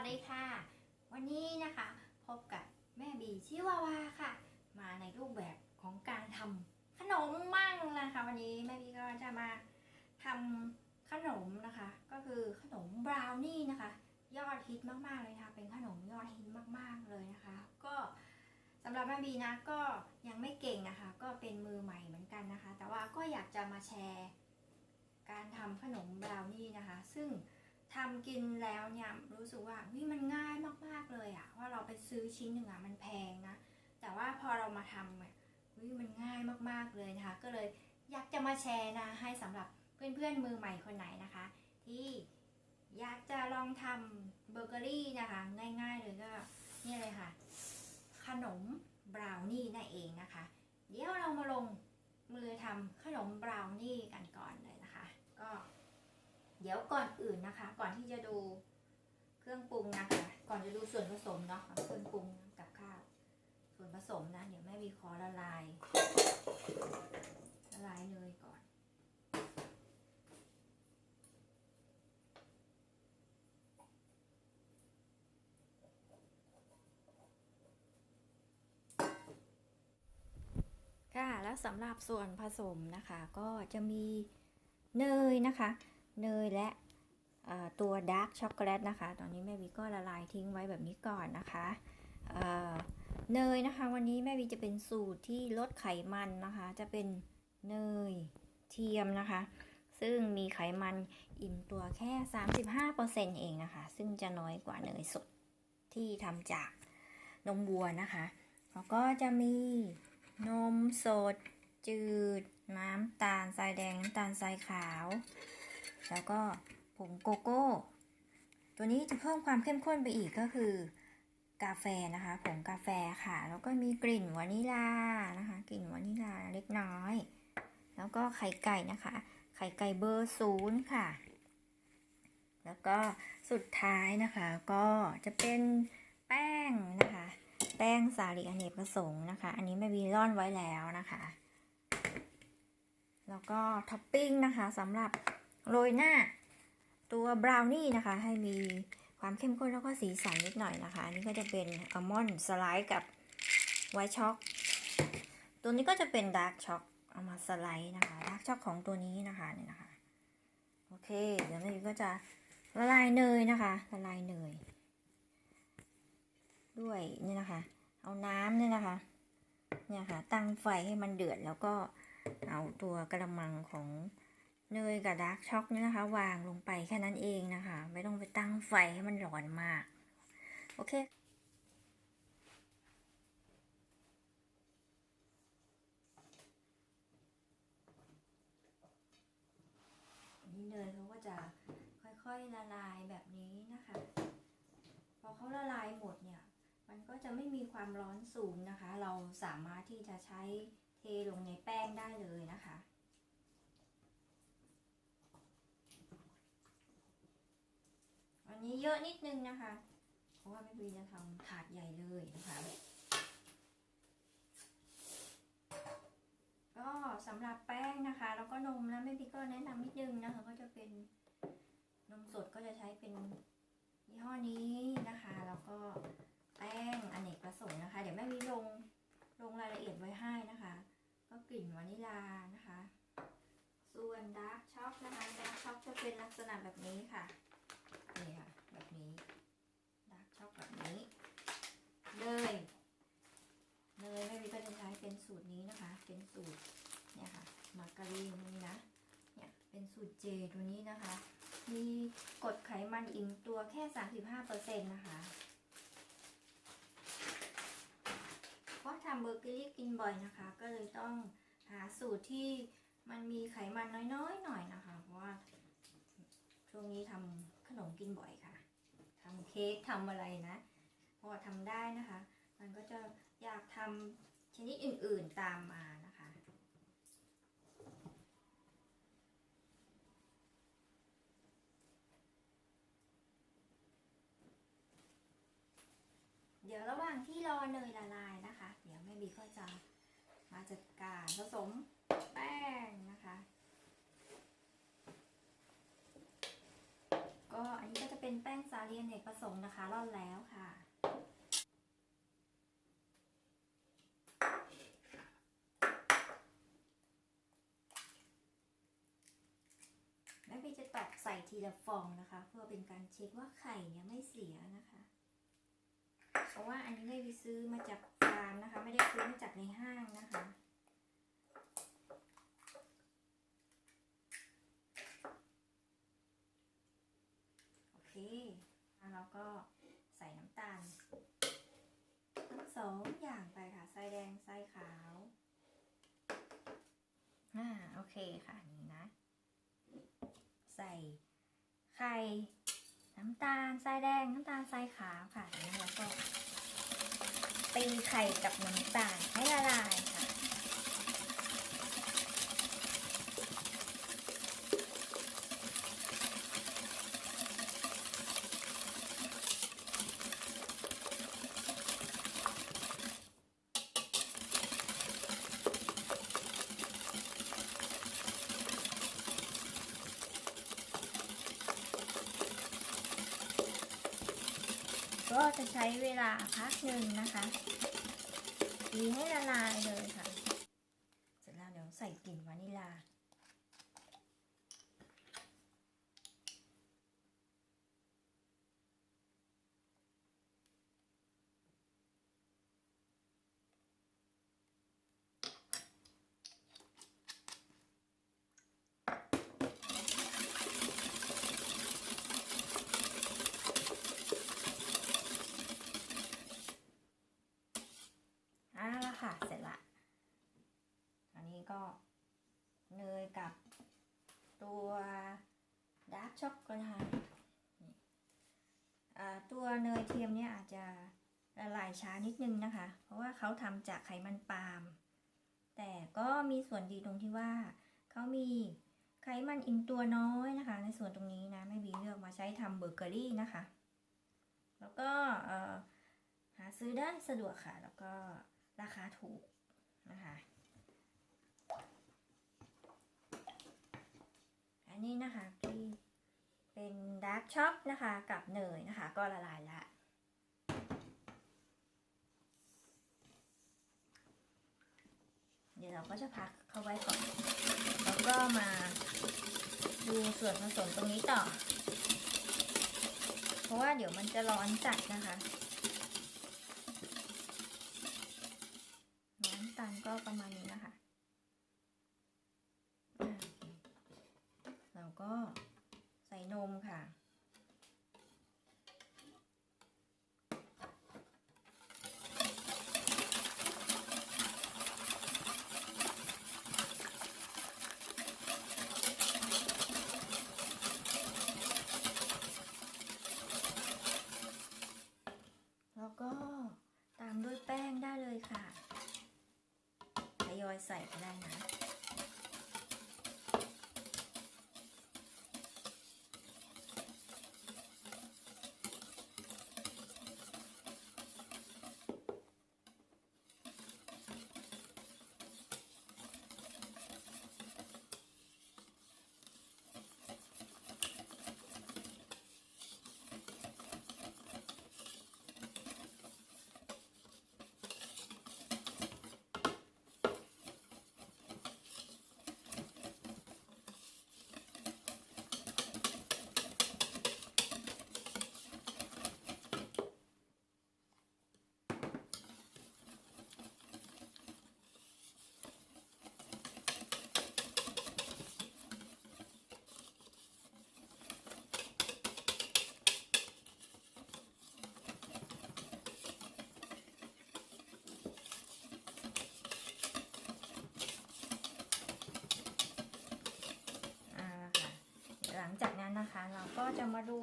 วัสดีค่ะ วันนี้นะคะพบกับแม่บีชิวาวาค่ะ มาในรูปแบบของการทำขนมมั่งนะคะ วันนี้แม่บีก็จะมาทำขนมนะคะ ก็คือขนมบราวนี่นะคะ ยอดฮิตมากๆเลยค่ะเป็นขนมยอดฮิตมากๆเลยนะคะ ก็สำหรับแม่บีนะก็ยังไม่เก่งนะคะ ก็เป็นมือใหม่เหมือนกันนะคะ แต่ว่าก็อยากจะมาแชร์ การทำขนมบราวนี่นะคะ ซึ่ง ทำกินแล้วเนี่ยรู้สึกว่าวิมันง่ายมากๆเลยอะว่าเราไปซื้อชิ้นหนึ่งอะมันแพงนะแต่ว่าพอเรามาทำเนี่ยวิมันง่ายมากๆเลยนะคะ ก็เลยอยากจะมาแชร์นะให้สำหรับเพื่อนๆมือใหม่คนไหนนะคะ ที่อยากจะลองทำเบเกอรี่นะคะ ง่ายๆเลยก็นี่เลยค่ะ ขนมบราวนี่นั่นเองนะคะ เดี๋ยวเรามาลงมือทำขนมบราวนี่กันก่อนเลยนะคะ ก็ เดี๋ยวก่อนอื่นนะคะ ก่อนที่จะดูเครื่องปรุงนะคะ ก่อนจะดูส่วนผสมเนาะเครื่องปรุงกับข้าวส่วนผสมนะ เดี๋ยวแม่วีขอละลายละลายเนยก่อนค่ะแล้วสำหรับส่วนผสมนะคะก็จะมีเนยนะคะ เนยและตัวดาร์กช็อกโกแลตนะคะ ตอนนี้แม่วีก็ละลายทิ้งไว้แบบนี้ก่อนนะคะเเนยนะคะ วันนี้แม่วีจะเป็นสูตรที่ลดไขมันนะคะ จะเป็นเนยเทียมนะคะ ซึ่งมีไขมันอิ่มตัวแค่ 35%เองนะคะ ซึ่งจะน้อยกว่าเนยสดที่ทำจากนมวัวนะคะ แล้วก็จะมีนมสดจืด น้ำตาลทรายแดง น้ำตาลทรายขาว แล้วก็ผงโกโก้ ตัวนี้จะเพิ่มความเข้มข้นไปอีกก็คือกาแฟนะคะผงกาแฟค่ะ แล้วก็มีกลิ่นวานิลานะคะ กลิ่นวานิลาเล็กน้อย แล้วก็ไข่ไก่นะคะ ไข่ไก่เบอร์ศูนย์ค่ะ แล้วก็สุดท้ายนะคะ ก็จะเป็นแป้งนะคะ แป้งสาลีอเนกประสงค์นะคะ อันนี้แม่บีร่อนไว้แล้วนะคะ แล้วก็ท็อปปิ้งนะคะสำหรับ โรยหน้า ตัวบราวนี่นะคะ ให้มีความเข้มข้นแล้วก็สีสันนิดหน่อยนะคะ อันนี้ก็จะเป็นอัลมอนด์สไลด์กับไวท์ช็อกตัวนี้ก็จะเป็นดาร์กช็อกเอามาสไลด์นะคะดาร์กช็อกของตัวนี้นะคะเนี่ยนะคะ โอเค เดี๋ยวแม่ก็จะละลายเนยนะคะละลายเนย ด้วยนี่นะคะ เอาน้ำเนี่ยนะคะ เนี่ยค่ะ ตั้งไฟให้มันเดือดแล้วก็เอาตัวกระมังของ เนยกับดาร์กช็อกนี่นะคะ วางลงไปแค่นั้นเองนะคะ ไม่ต้องไปตั้งไฟให้มันร้อนมาก โอเคนี่เนยเขาก็จะค่อยๆละลายแบบนี้นะคะ พอเขาละลายหมดเนี่ย มันก็จะไม่มีความร้อนสูงนะคะ เราสามารถที่จะใช้เทลงในแป้งได้เลยนะคะันนี้เยอะนิดนึงนะคะ เพราะว่าแม่บีจะทำถาดใหญ่เลยนะคะ ก็สำหรับแป้งนะคะ แล้วก็นมนะแม่บีก็แนะนำนิดนึงนะคะ ก็จะเป็นนมสดก็จะใช้เป็นยี่ห้อนี้นะคะ แล้วก็แป้งอเนกประสงค์นะคะ เดี๋ยวแม่วิลงลงรายละเอียดไว้ให้นะคะ ก็กลิ่นวานิลานะคะ ส่วนดาร์กช็อกนะคะดาร์กช็อกจะเป็นลักษณะแบบนี้ค่ะนี่ค่ะ แบบนี้ดาร์กช็อกแบบนี้เน ยเนยแม่วิก็จะใช้เป็นสูตรนี้นะคะ เป็นสูตรเนี่ยค่ะมาการีนนี่นะเนี่ยเป็นสูตรเจตัวนี้นะคะ มีกรดไขมันอิ่มตัวแค่ 35%นะคะเพราะทำเบอร์เกอรี่กินบ่อยนะคะ ก็เลยต้องหาสูตรที่มันมีไขมันน้อยๆหน่อยนะคะ เพราะว่าช่วงนี้ทำขนมกินบ่อยค่ะทำเค้กทำอะไรนะ พอทำได้นะคะ มันก็จะอยากทำชนิดอื่นๆตามมานะคะ เดี๋ยวระหว่างที่รอเนยละลายนะคะ เดี๋ยวแม่บีก็จะมาจัดการผสมแป้งนะคะก็อันนี้ก็จะเป็นแป้งสาลีอเนกประสงค์นะคะร่อนแล้วค่ะ แม่พี่จะตักใส่ ทีละฟองนะคะ เพื่อเป็นการเช็คว่าไข่เนี่ยไม่เสียนะคะ เพราะว่าอันนี้แม่พี่ซื้อมาจากฟาร์มนะคะ ไม่ได้ซื้อมาจากในห้างนะคะโอเคแล้วก็ใส่น้ำตาลทั้งสองอย่างไปค่ะไส้แดงไส้ขาวอ่าโอเคค่ะนี่นะ ใส่ ไข่น้ำตาลทรายแดงน้ำตาลทรายขาวค่ะแล้วก็ตีไข่กับน้ำตาลให้ละลายค่ะ ก็จะใช้เวลาพักหนึ่งนะคะตีให้ละลายเลยค่ะ เสร็จแล้วเดี๋ยวใส่กลิ่นวานิลา อ่าละค่ะ เสร็จละ อันนี้ ก็เนยกับตัวดาร์กช็อกโกแลตนี่อ่าตัวเนยเทียมเนี่ยอาจจะละลายช้านิดนึงนะคะ เพราะว่าเขาทำจากไขมันปาล์ม แต่ก็มีส่วนดีตรงที่ว่าเขามีไขมันอิ่มตัวน้อยนะคะ ในส่วนตรงนี้นะไม่บีเลือกมาใช้ทำเบเกอรี่นะคะ แล้วก็หาซื้อได้สะดวกค่ะ แล้วก็ราคาถูกนะคะ นนี้นะคะที่เป็นดาร์กช็อกนะคะกับเนยนะคะ ก็ละลายละเดี๋ยวเราก็จะพักเข้าไว้ก่อน แล้วก็มาดูส่วนผสมตรงนี้ต่อ เพราะว่าเดี๋ยวมันจะร้อนจัดนะคะ น้ำตาลก็ประมาณนี้นะคะอ่าเราก็ใส่นมค่ะ แล้วก็ตามด้วยแป้งได้เลยค่ะ ทยอย ใส่ก็ได้นะ อ่าค่ะหลังจากนั้นนะคะ เราก็จะมาดู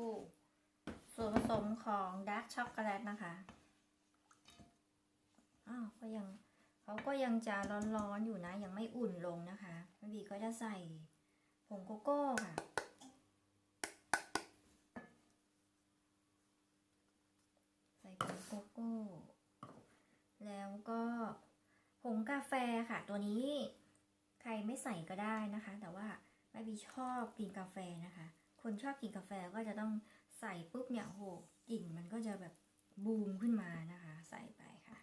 ส่วนผสม ของดาร์กช็อกโกแลตนะคะอ้าวก็ยังเขาก็ยังจะร้อนๆอยู่นะ ยังไม่อุ่นลงนะคะแม่บีก็จะใส่ผงโกโก้ค่ะ ใส่ผงโกโก้ แล้วก็ผงกาแฟค่ะ ตัวนี้ใครไม่ใส่ก็ได้นะคะ แต่ว่าแม่บีชอบกินกาแฟนะคะ คนชอบกินกาแฟก็จะต้องใส่ปุ๊บเนี่ยโห กลิ่นมันก็จะแบบบูมขึ้นมานะคะ ใส่ไปค่ะ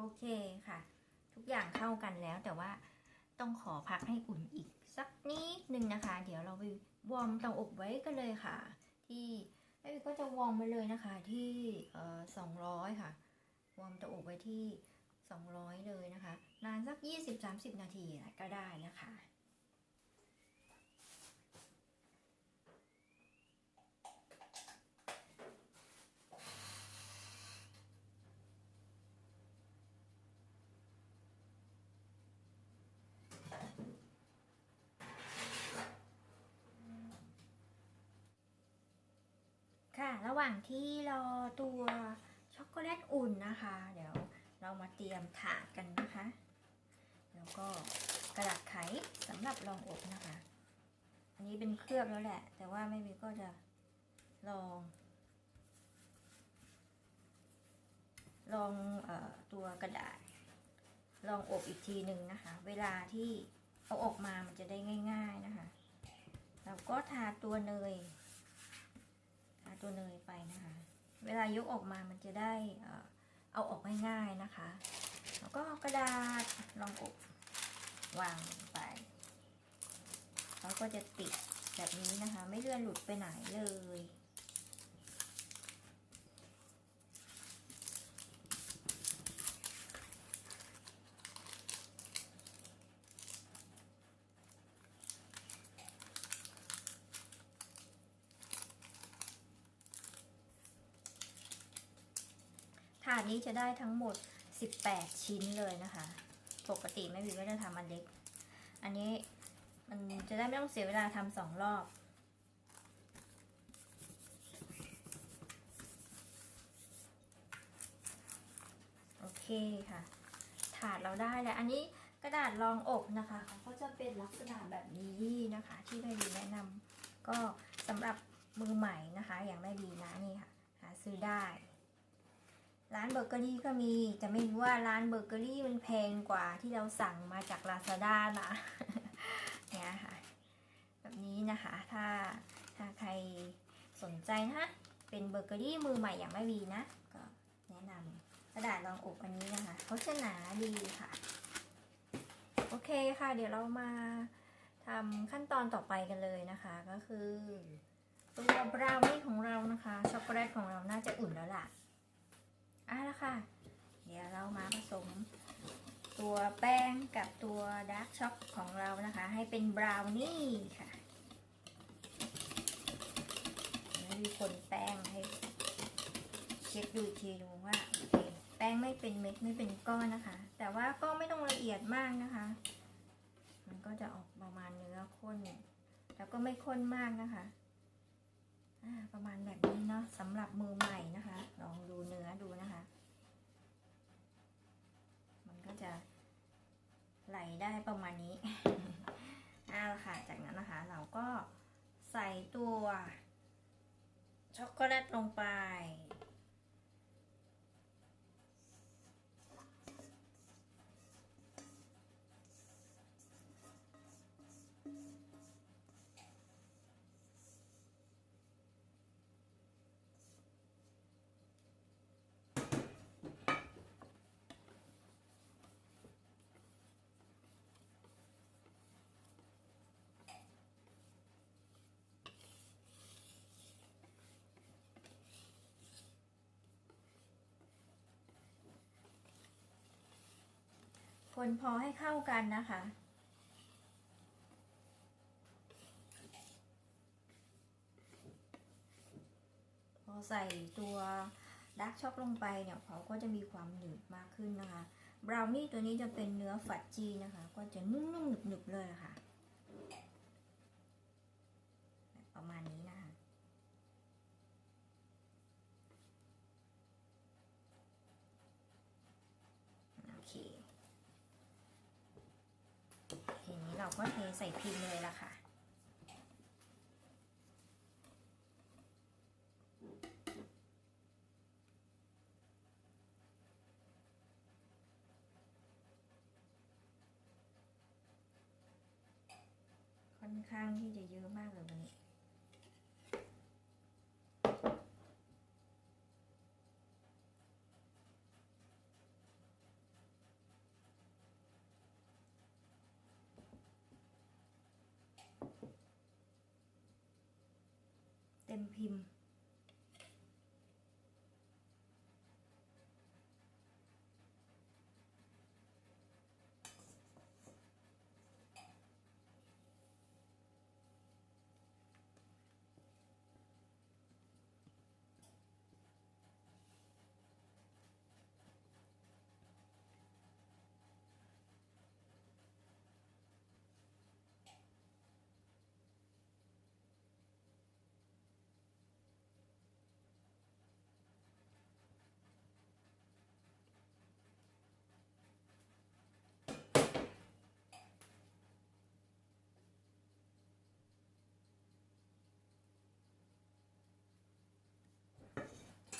โอเคค่ะ ทุกอย่างเข้ากันแล้วแต่ว่าต้องขอพักให้อุ่นอีกสักนิดนึงนะคะ เดี๋ยวเราไปวอร์มเตาอบไว้กันเลยค่ะ ที่ไอ้ก็จะวอร์มไปเลยนะคะที่สองร้อยค่ะ วอร์มเตาอบไว้ที่ 200 เลยนะคะ นานสัก 20-30 นาทีก็ได้นะคะ ระหว่างที่รอตัวช็อกโกแลตอุ่นนะคะ เดี๋ยวเรามาเตรียมถาดกันนะคะ แล้วก็กระดาษไขสำหรับรองอบนะคะ อันนี้เป็นเคลือบแล้วแหละ แต่ว่าไม่มีก็จะลอง ลองออตัวกระดาษ ลองอบอีกทีหนึ่งนะคะ เวลาที่เอาออกมามันจะได้ง่าย ๆนะคะ แล้วก็ทาตัวเนย ตัวเนยไปนะคะ เวลายกออกมามันจะได้เอาออกง่ายๆนะคะ แล้วก็กระดาษรองอบวางลงไปแล้วก็จะติดแบบนี้นะคะ ไม่เลื่อนหลุดไปไหนเลย ถาดนี้จะได้ทั้งหมด 18 ชิ้นเลยนะคะ ปกติไม่มีก็จะทำอันเล็ก อันนี้มันจะได้ไม่ต้องเสียเวลาทำสองรอบโอเคค่ะ ถาดเราได้แล้ว อันนี้กระดาษรองอบนะคะเขาก็จะเป็นลักษณะแบบนี้นะคะ ที่ไม่ดีแนะนำก็สำหรับมือใหม่นะคะ อย่างไม่ดีนะนี่ค่ะ หาซื้อได้ ร้านเบเกอรี่ก็มีแต่ไม่รู้ว่าร้านเบเกอรี่มันแพงกว่าที่เราสั่งมาจากลาซาด้านะเนี่ยค่ะ แบบนี้นะคะถ้าถ้าใครสนใจนะเป็นเบเกอรี่มือใหม่อย่างไม่มีนะ ก็แนะนำกระดาษรองอบอันนี้นะคะเขาจะหนาดีค่ะ โอเคค่ะ เดี๋ยวเรามาทำขั้นตอนต่อไปกันเลยนะคะ ก็คือ ตัวบราวนี่ของเรานะคะช็อกโกแลตของเราน่าจะอุ่นแล้วล่ะ อะละค่ะ เดี๋ยวเรามาผสมตัวแป้งกับตัวดาร์กช็อกของเรานะคะ ให้เป็นบราวนี่ค่ะแล้วมีคนแป้งให้เช็คดูอีกทีดูว่าแป้งไม่เป็นเม็ดไม่เป็นก้อนนะคะ แต่ว่าก็ไม่ต้องละเอียดมากนะคะ มันก็จะออกประมาณเนื้อข้นแล้วก็ไม่ข้นมากนะคะ ประมาณแบบนี้เนาะสำหรับมือใหม่นะคะ ลองดูเนื้อดูนะคะ มันก็จะไหลได้ประมาณนี้เอาละค่ะ จากนั้นนะคะ เราก็ใส่ตัวช็อกโกแลตลงไป คนพอให้เข้ากันนะคะ พอใส่ตัวดาร์กช็อกลงไปเนี่ยเขาก็จะมีความหนืดมากขึ้นนะคะ บราวนี่ตัวนี้จะเป็นเนื้อฝัดจีนะคะ ก็จะนุ่มๆหนึบๆเลยค่ะประมาณนี้นะคะ โอเค ทีนี้ เราก็เทใส่พิมพ์เลยละค่ะ ค่อนข้างที่จะเยอะมากเลยวันนี้ เต็มพิมพ์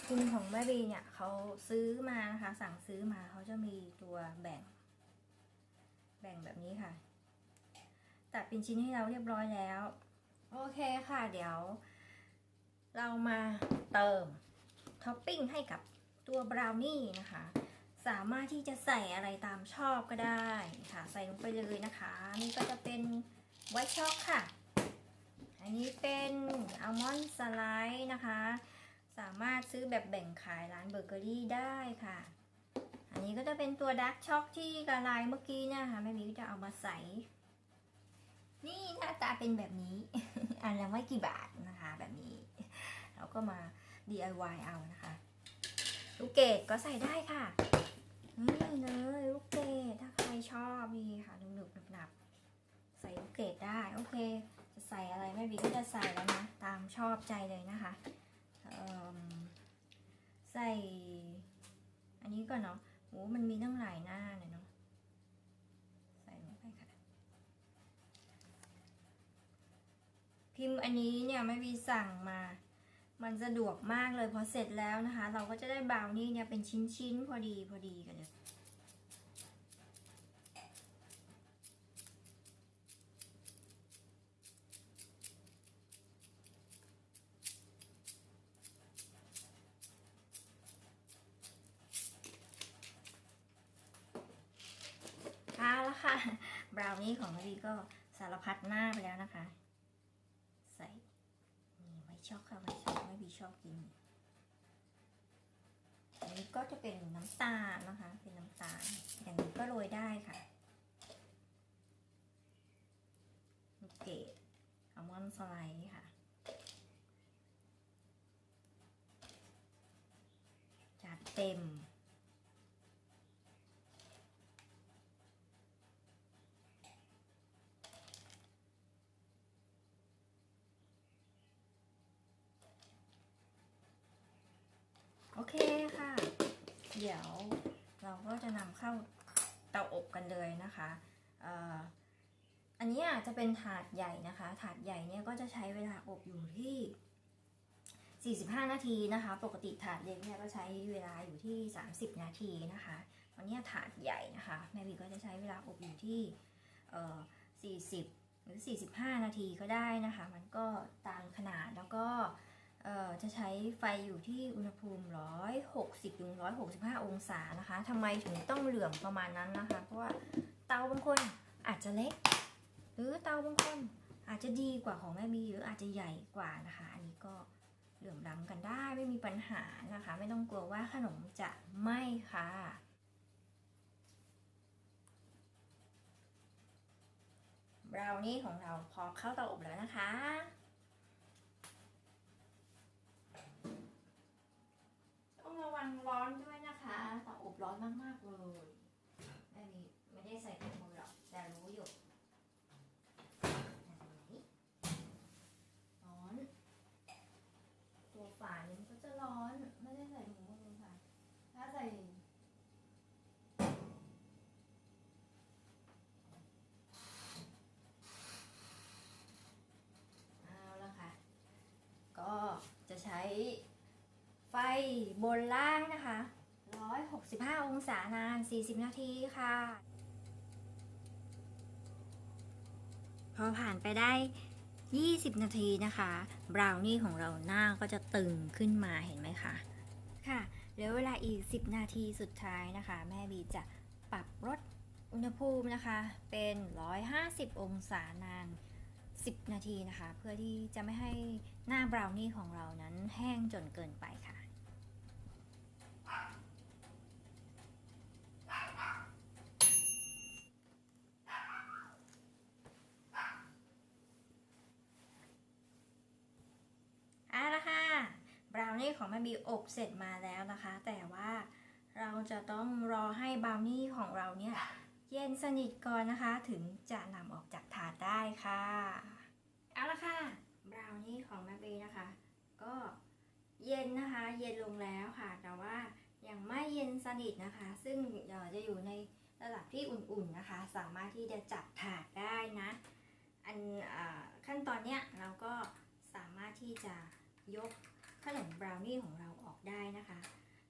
พิมพ์ของแม่บีเนี่ยเขาซื้อมานะคะ สั่งซื้อมาเขาจะมีตัวแบ่ง แบ่งแบบนี้ค่ะ ตัดเป็นชิ้นให้เราเรียบร้อยแล้ว โอเคค่ะ เดี๋ยว เรามาเติมท็อปปิ้งให้กับตัวบราวนี่นะคะ สามารถที่จะใส่อะไรตามชอบก็ได้ค่ะ ใส่ลงไปเลยนะคะ นี่ก็จะเป็นไวท์ช็อกค่ะ อันนี้เป็นอัลมอนด์สไลด์นะคะ สามารถซื้อแบบแบ่งขายร้านเบเกอรี่ได้ค่ะ อันนี้ก็จะเป็นตัวดาร์กช็อกที่กระลายเมื่อกี้เนะคะแม่มิวจะเอามาใส่ นี่หน้าตาเป็นแบบนี้ อันละไม่กี่บาทนะคะ แบบนี้ เราก็มา DIY เอานะคะ ลูกเกดก็ใส่ได้ค่ะ นี่เลยลูกเกดถ้าใครชอบนี่ค่ะหนุบๆหนับๆใส่ลูกเกดได้ โอเค จะใส่อะไรแม่บีก็จะใส่แล้วนะ ตามชอบใจเลยนะคะ ใส่ อันนี้ก่อนเนาะโหมันมีตั้งหลายหน้าเลยเนาะ ใส่ลงไปค่ะ พิมพ์อันนี้เนี่ยไม่มีสั่งมา มันสะดวกมากเลยพอเสร็จแล้วนะคะ เราก็จะได้บราวนี่เนี่ยเป็นชิ้นๆ พอดีพอดีกันเลย เอาละค่ะ บราว นี่ของวีก็สารพัดหน้าไปแล้วนะคะ ใส่นี่ไว้ชอกค่ะไว้ชอกไม่บีชอบกินอันนี้ก็จะเป็นน้ำตาลนะคะ เป็นน้ำตาลอย่างนี้ก็โรยได้ค่ะลูกเกดอัลมอนด์สไลด์ค่ะ จัดเต็ม โอเคค่ะ เดี๋ยวเราก็จะนำเข้าเตาอบกันเลยนะคะอันนี้อาจจะเป็นถาดใหญ่นะคะ ถาดใหญ่เนี่ยก็จะใช้เวลาอบอยู่ที่ 45 นาทีนะคะ ปกติถาดเล็กเนี่ยก็ใช้เวลาอยู่ที่ 30 นาทีนะคะวันนี้ถาดใหญ่นะคะแม่บีก็จะใช้เวลาอบอยู่ที่ 40 หรือ 45 นาทีก็ได้นะคะ มันก็ตามขนาดแล้วก็ จะใช้ไฟอยู่ที่อุณหภูมิ 160ถึง165 องศานะคะทำไมถึงต้องเหลื่อมประมาณนั้นนะคะ เพราะว่าเตาบางคนอาจจะเล็ก หรือเตาบางคนอาจจะดีกว่าของแม่บีหรืออาจจะใหญ่กว่านะคะ อันนี้ก็เหลื่อมล้ำกันได้ไม่มีปัญหานะคะ ไม่ต้องกลัวว่าขนมจะไหม้ค่ะบราวนี่ของเราพร้อมเข้าเตาอบแล้วนะคะ ระวังร้อนด้วยนะคะเต่ออบร้อนมากๆเลยอันนี้ไม่ได้ใส่ถุงมือหรอกแต่รู้อยู่ บนล่างนะคะ 165 องศานาน 40 นาทีค่ะ พอผ่านไปได้ 20 นาทีนะคะ บราวนี่ของเราหน้าก็จะตึงขึ้นมาเห็นไหมคะ ค่ะเหลือเวลาอีก 10 นาทีสุดท้ายนะคะ แม่บีจะปรับลดอุณหภูมินะคะ เป็น 150 องศานาน10 นาทีนะคะ เพื่อที่จะไม่ให้หน้าบราวนี่ของเรานั้นแห้งจนเกินไปค่ะ เอาละค่ะ บราว นี่ของแม่บีอบเสร็จมาแล้วนะคะ แต่ว่าเราจะต้องรอให้บราวนี่ของเราเนี่ยเย็นสนิทก่อนนะคะ ถึงจะนำออกจากถาดได้ค่ะ เอาละค่ะบราวนี่ของแม่บีนะคะ ก็เย็นนะคะ เย็นลงแล้วค่ะ แต่ว่ายังไม่เย็นสนิทนะคะ ซึ่งจะอยู่ในระดับที่อุ่นๆนะคะ สามารถที่จะจับถาดได้นะ อันอขั้นตอนเนี้ยเราก็สามารถที่จะยก นมบราวนี่ของเราออกได้นะคะ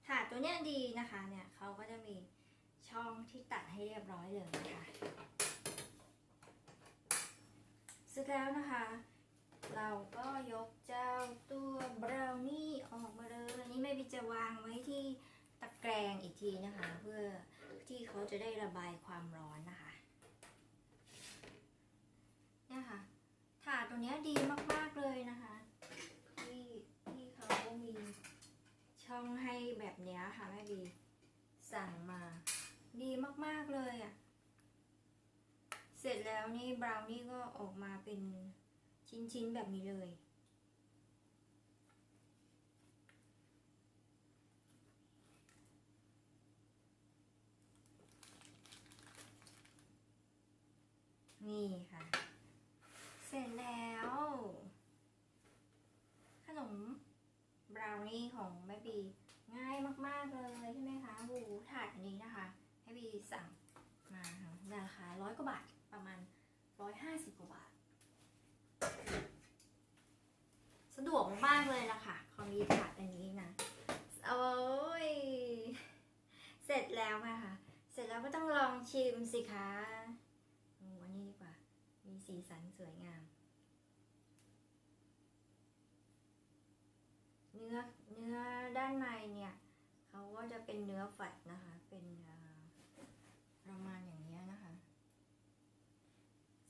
ถาดตัวเนี้ยดีนะคะเนี่ยเขาก็จะมีช่องที่ตัดให้เรียบร้อยเลยนะคะเสร็จแล้วนะคะ เราก็ยกเจ้าตัวบราวนี่ออกมาเลยอันนี้แม่บิจะวางไว้ที่ตะแกรงอีกทีนะคะ เพื่อที่เขาจะได้ระบายความร้อนนะคะเนี่ยค่ะถาดตัวเนี้ยดีมากๆเลยนะคะ ที่ที่เขามี ช่องให้แบบนี้ค่ะแม่บี สั่งมา ดีมากๆเลยอะ่ะ เสร็จแล้วนี่บราวนี่ก็ออกมาเป็นชิ้นๆแบบนี้เลย นี่ค่ะ เสร็จแล้ว ขนม บราวนี่ของแม่บีง่ายมาก ๆ เลยใช่ไหมคะหูถาดอันนี้นะคะแม่บีสั่งมาราคาร้อยกว่าบาทประมาณร้อยห้าสิบกว่าบาท สะดวกมากเลยนะคะเขามีถาดอันนี้นะโอ้ยเสร็จแล้วค่ะ เสร็จแล้วก็ต้องลองชิมสิคะอันนี้ดีกว่า มีสีสันสวยงาม เนื้อเนื้อด้านในเนี่ยเขาก็จะเป็นเนื้อฝัดนะคะ เป็นประมาณอย่างนี้นะคะ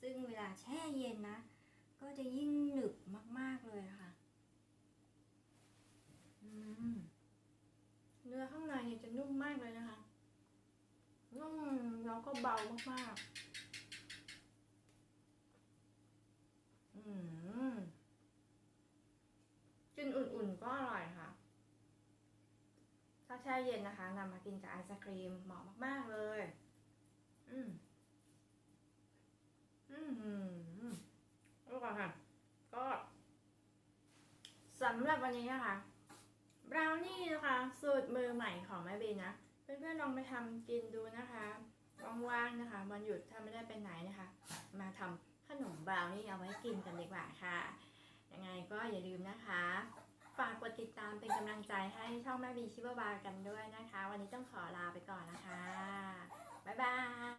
ซึ่งเวลาแช่เย็นนะ ก็จะยิ่งหนึบมาก ๆ เลยนะคะอืมเนื้อข้างในเนี่ยจะนุ่มมากเลยนะคะนุ่มแล้วก็เบามากๆ อืม กินอุ่นๆก็อร่อยค่ะ ถ้าแช่เย็นนะคะนำมากินกับไอศครีมเหมาะมากๆเลยอืมอืมอืมอืมอร่อยค่ะ ก็สำหรับวันนี้นะคะบราวนี่นะคะสูตรมือใหม่ของแม่บีนะเพื่อนๆลองไปทำกินดูนะคะว่างๆนะคะวันหยุดถ้าไม่ได้ไปไหนนะคะ มาทำขนมบราวนี่เอาไว้กินกันดีกว่าค่ะ ยังไงก็อย่าลืมนะคะ ฝากกดติดตามเป็นกำลังใจให้ช่องแม่บีชิบะบากันด้วยนะคะ วันนี้ต้องขอลาไปก่อนนะคะ บ๊ายบาย